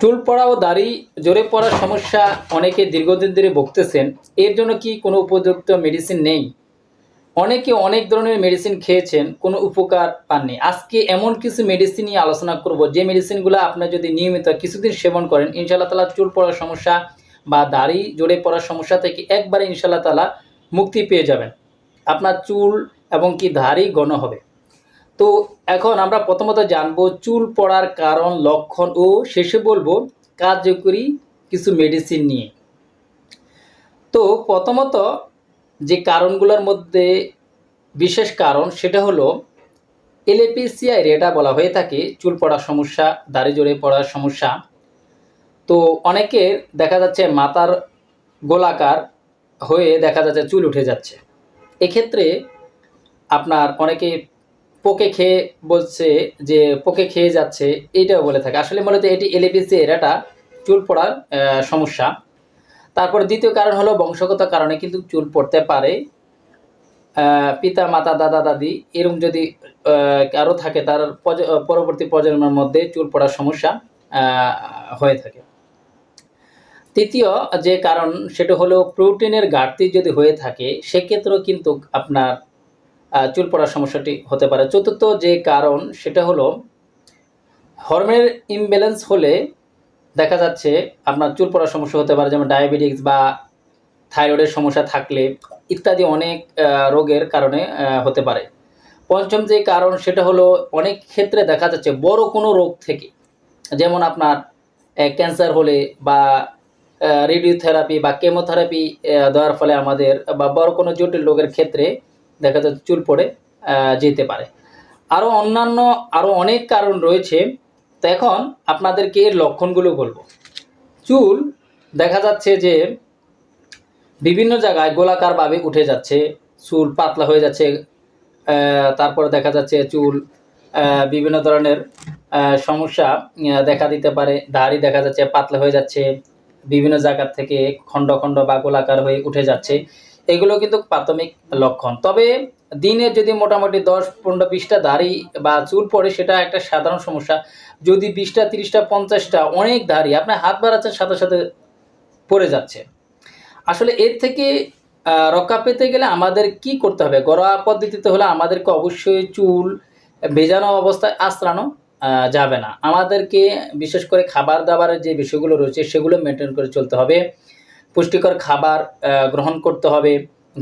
চুল পড়া ও দাড়ি জোরে পড়ার সমস্যা অনেকে দীর্ঘদিন ধরে ভুগতেছেন। এর জন্য কি কোনো উপযুক্ত মেডিসিন নেই? অনেকে অনেক ধরনের মেডিসিন খেয়েছেন, কোনো উপকার পাননি। আজকে এমন কিছু মেডিসিন নিয়ে আলোচনা করব। যে মেডিসিনগুলো আপনার যদি নিয়মিত কিছুদিন সেবন করেন, ইনশাআল্লাহ তালা চুল পড়ার সমস্যা বা দাড়ি জোরে পড়ার সমস্যা থেকে একবারে ইনশাআল্লাহ তালা মুক্তি পেয়ে যাবেন। আপনার চুল এবং কি দাড়ি ঘন হবে। তো এখন আমরা প্রথমত জানব চুল পড়ার কারণ, লক্ষণ ও শেষে বলব কার্যকরী কিছু মেডিসিন নিয়ে। তো প্রথমত যে কারণগুলোর মধ্যে বিশেষ কারণ সেটা হলো এলএপিসিআই রেটা বলা হয়ে থাকে, চুল পড়ার সমস্যা, দাড়ি জড়ে পড়ার সমস্যা। তো অনেকের দেখা যাচ্ছে মাথার গোলাকার হয়ে দেখা যাচ্ছে চুল উঠে যাচ্ছে। এক্ষেত্রে আপনার অনেকে পোকে খেয়ে বলছে যে, পোকে খেয়ে যাচ্ছে, এইটাও বলে থাকে। আসলে মূলত এটি এলএপিসি এরাটা চুল পড়ার সমস্যা। তারপর দ্বিতীয় কারণ হলো বংশগত কারণে কিন্তু চুল পড়তে পারে। পিতা, মাতা, দাদা, দাদি এরকম যদি কারও থাকে, তার পরবর্তী প্রজন্মের মধ্যে চুল পড়ার সমস্যা হয়ে থাকে। তৃতীয় যে কারণ, সেটা হলো প্রোটিনের ঘাটতি যদি হয়ে থাকে, সেক্ষেত্রেও কিন্তু আপনার চুল পড়ার সমস্যাটি হতে পারে। চতুর্থ যে কারণ, সেটা হলো হরমোনের ইমব্যালেন্স হলে দেখা যাচ্ছে আপনার চুল পড়ার সমস্যা হতে পারে, যেমন ডায়াবেটিক্স বা থাইরয়েডের সমস্যা থাকলে ইত্যাদি অনেক রোগের কারণে হতে পারে। পঞ্চম যে কারণ, সেটা হলো অনেক ক্ষেত্রে দেখা যাচ্ছে বড় কোনো রোগ থেকে, যেমন আপনার ক্যান্সার হলে বা রেডিওথেরাপি বা কেমোথেরাপি দেওয়ার ফলে আমাদের বা বড় কোনো জটিল রোগের ক্ষেত্রে দেখা যাচ্ছে চুল পড়ে যেতে পারে। আরও অন্যান্য আরও অনেক কারণ রয়েছে। তো এখন আপনাদেরকে এর লক্ষণগুলো বলব। চুল দেখা যাচ্ছে যে বিভিন্ন জায়গায় গোলাকারভাবে উঠে যাচ্ছে, চুল পাতলা হয়ে যাচ্ছে তারপরে দেখা যাচ্ছে চুল বিভিন্ন ধরনের সমস্যা দেখা দিতে পারে, দাড়ি দেখা যাচ্ছে পাতলা হয়ে যাচ্ছে, বিভিন্ন জায়গা থেকে খণ্ড খণ্ড বা গোলাকার হয়ে উঠে যাচ্ছে। এগুলো কিন্তু প্রাথমিক লক্ষণ। তবে দিনে যদি মোটামুটি দশ পনেরো বিশটা দাড়ি বা চুল পড়ে, সেটা একটা সাধারণ সমস্যা। যদি বিশটা, তিরিশটা, পঞ্চাশটা অনেক দাড়ি আপনার হাত বাড়াচ্ছেন, সাথে সাথে পড়ে যাচ্ছে। আসলে এর থেকে রক্ষা পেতে গেলে আমাদের কি করতে হবে? ঘরোয়া পদ্ধতিতে হলে আমাদেরকে অবশ্যই চুল, ভেজানো অবস্থায় আশ্রানো যাবে না। আমাদেরকে বিশেষ করে খাবার দাবারের যে বিষয়গুলো রয়েছে, সেগুলো মেনটেন করে চলতে হবে। পুষ্টিকর খাবার গ্রহণ করতে হবে।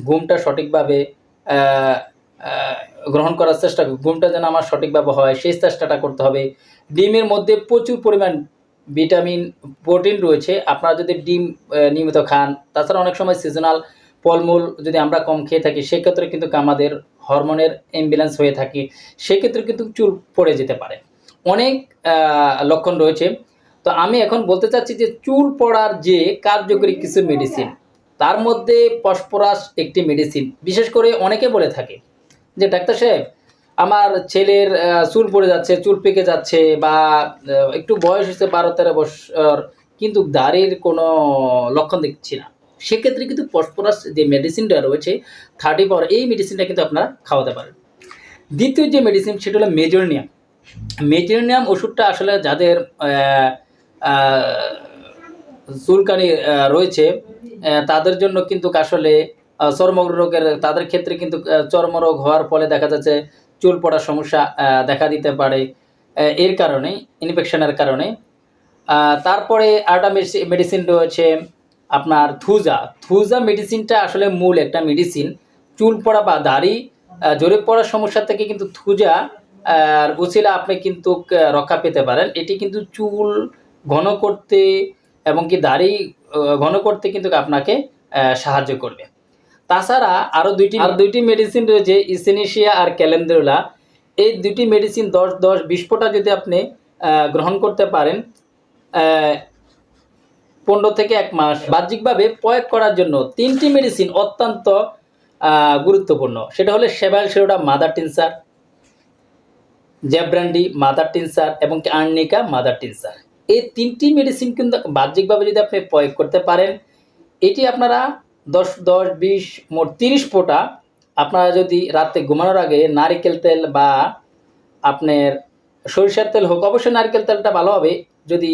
ঘুমটা সঠিকভাবে গ্রহণ করার চেষ্টা ঘুমটা যেন আমার সঠিকভাবে হয়, সেই চেষ্টাটা করতে হবে। ডিমের মধ্যে প্রচুর পরিমাণ ভিটামিন, প্রোটিন রয়েছে। আপনারা যদি ডিম নিয়মিত খান, তাছাড়া অনেক সময় সিজনাল ফলমূল যদি আমরা কম খেয়ে থাকি, সেক্ষেত্রে কিন্তু আমাদের হরমোনের অ্যাম্বুলেন্স হয়ে থাকে। সেক্ষেত্রে কিন্তু চুল পড়ে যেতে পারে। অনেক লক্ষণ রয়েছে। তো আমি এখন বলতে চাচ্ছি যে চুল পড়ার যে কার্যকরী কিছু মেডিসিন তার মধ্যে ফসফরাস একটি মেডিসিন বিশেষ করে অনেকে বলে থাকে যে ডাক্তার সাহেব, আমার ছেলের চুল পড়ে যাচ্ছে, চুল পেকে যাচ্ছে বা একটু বয়স হয়েছে বারো তেরো বছর, কিন্তু দাড়ির কোনো লক্ষণ দেখছি না। সেক্ষেত্রে কিন্তু ফসফরাস যে মেডিসিনটা রয়েছে থার্টি পাওয়ার এই মেডিসিনটা কিন্তু আপনারা খাওয়াতে পারেন। দ্বিতীয় যে মেডিসিন সেটা হলো মেজোনিয়াম মেজোনিয়াম ওষুধটা আসলে যাদের চুলকানি রয়েছে। তাদের জন্য কিন্তু আসলে চর্মরোগের, তাদের ক্ষেত্রে কিন্তু চর্মরোগ হওয়ার ফলে দেখা যাচ্ছে চুল পড়ার সমস্যা দেখা দিতে পারে এর কারণে, ইনফেকশনের কারণে। তারপরে আরেকটা মেডিসিন রয়েছে আপনার থুজা। থুজা মেডিসিনটা আসলে মূল একটা মেডিসিন। চুল পড়া বা দাড়ি জরিপ পড়ার সমস্যা থেকে কিন্তু থুজা, আর উচিলা আপনি কিন্তু রক্ষা পেতে পারেন। এটি কিন্তু চুল ঘন করতে এবং কি দাড়ি ঘন করতে কিন্তু আপনাকে সাহায্য করবে। তাছাড়া আরও দুইটি, আর দুইটি মেডিসিন রয়েছে ইসেনিশিয়া আর ক্যালেন্ডুলা এই দুটি মেডিসিন দশ দশ, বিশ ফোঁটা যদি আপনি গ্রহণ করতে পারেন পনেরো থেকে এক মাস। বাহ্যিকভাবে প্রয়োগ করার জন্য তিনটি মেডিসিন অত্যন্ত গুরুত্বপূর্ণ। সেটা হলো sabal serrulata mother tincture jaborandi mother tincture এবং আর্নিকা মাদার টিনসার এই তিনটি মেডিসিন কিন্তু বাহ্যিকভাবে যদি আপনি প্রয়োগ করতে পারেন, এটি আপনারা দশ দশ, বিশ, মোট তিরিশ ফোঁটা আপনারা যদি রাতে ঘুমানোর আগে নারিকেল তেল বা আপনার সরিষার তেল হোক, অবশ্যই নারকেল তেলটা ভালো হবে। যদি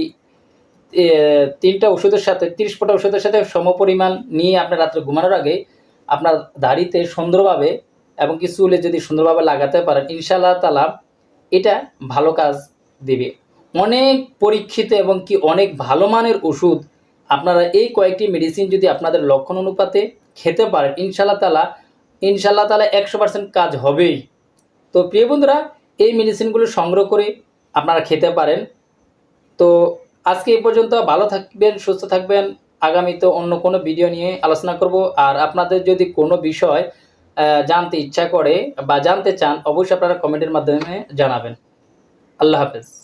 তিনটা ওষুধের সাথে, তিরিশ ফোঁটা ওষুধের সাথে সমপরিমাণ নিয়ে আপনার রাত্রে ঘুমানোর আগে আপনার দাড়িতে সুন্দরভাবে এবং কি চুলে যদি সুন্দরভাবে লাগাতে পারেন, ইনশাআল্লাহ তালা এটা ভালো কাজ দিবে। অনেক পরীক্ষিত এবং কি অনেক ভালো মানের ওষুধ আপনারা এই কয়েকটি মেডিসিন যদি আপনাদের লক্ষণ অনুপাতে খেতে পারেন ইনশাল্লাহ তালা ইনশাল্লাহ তালা একশো পার্সেন্ট কাজ হবেই। তো প্রিয় বন্ধুরা, এই মেডিসিনগুলো সংগ্রহ করে আপনারা খেতে পারেন। তো আজকে এই পর্যন্ত ভালো থাকবেন, সুস্থ থাকবেন। আগামীতে অন্য কোনো ভিডিও নিয়ে আলোচনা করব। আর আপনাদের যদি কোনো বিষয় জানতে ইচ্ছা করে বা জানতে চান, অবশ্যই আপনারা কমেন্টের মাধ্যমে জানাবেন। আল্লাহ হাফেজ।